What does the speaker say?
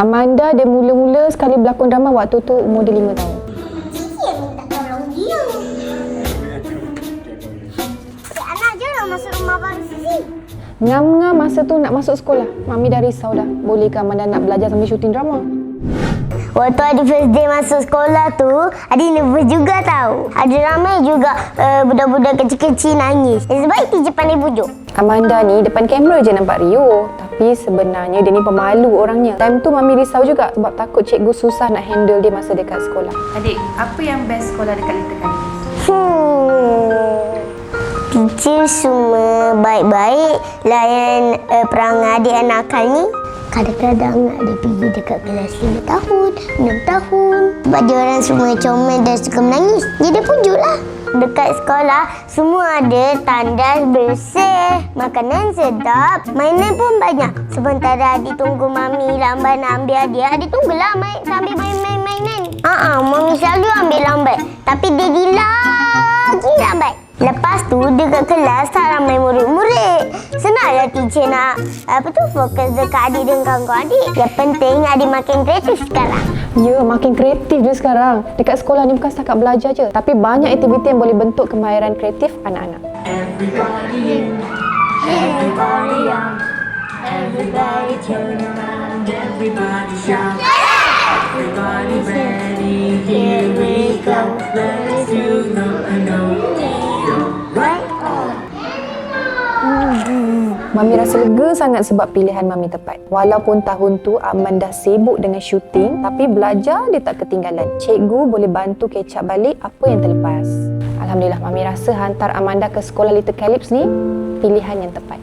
Amanda dia mula-mula sekali berlakon drama waktu tu umur dia 5 tahun. Dia minta tolong dia. Anak je nak masuk rumah baru Sisi. Ngam-ngam masa tu nak masuk sekolah. Mami dah risau dah. Bolehkah Amanda nak belajar sambil syuting drama? Waktu Adi first day masuk sekolah tu, Adi nervous juga tahu. Ada ramai juga uh, budak-budak kecil-kecil nangis. Nasib baik teacher pandai bujuk. Amanda ni depan kamera je nampak Rio. Tapi sebenarnya dia ni pemalu orangnya. Time tu Mami risau juga sebab takut cikgu susah nak handle dia masa dekat sekolah. Adik, apa yang best sekolah dekat Little Kalis? Hmm. Teacher semua baik-baik layan uh, perangai adik anak akal ni. Kadang-kadang ada pergi dekat kelas 5 tahun, 6 tahun. Sebab dia orang semua comel dan suka menangis. Jadi pujuk lah. Dekat sekolah, semua ada tandas bersih, makanan sedap, mainan pun banyak. Sementara adik tunggu mami lambat nak ambil dia, adik tunggulah main sambil main-main mainan. Ah, uh mami selalu ambil lambat. Tapi daddy lagi lambat. Lepas tu dekat kelas tak ramai murid-murid. Senanglah teacher nak apa tu fokus dekat adik dan kawan-kawan adik. Yang penting adik makin kreatif sekarang. Ya, makin kreatif dia sekarang. Dekat sekolah ni bukan setakat belajar je. Tapi banyak aktiviti yang boleh bentuk kemahiran kreatif anak-anak. Everybody shout. Everybody ready, here we go. Let's do the. Right Mami rasa lega sangat sebab pilihan Mami tepat. Walaupun tahun tu Aman dah sibuk dengan syuting, tapi belajar dia tak ketinggalan. Cikgu boleh bantu up balik apa yang terlepas. Alhamdulillah Mami rasa hantar Amanda ke sekolah Little Calypso ni pilihan yang tepat.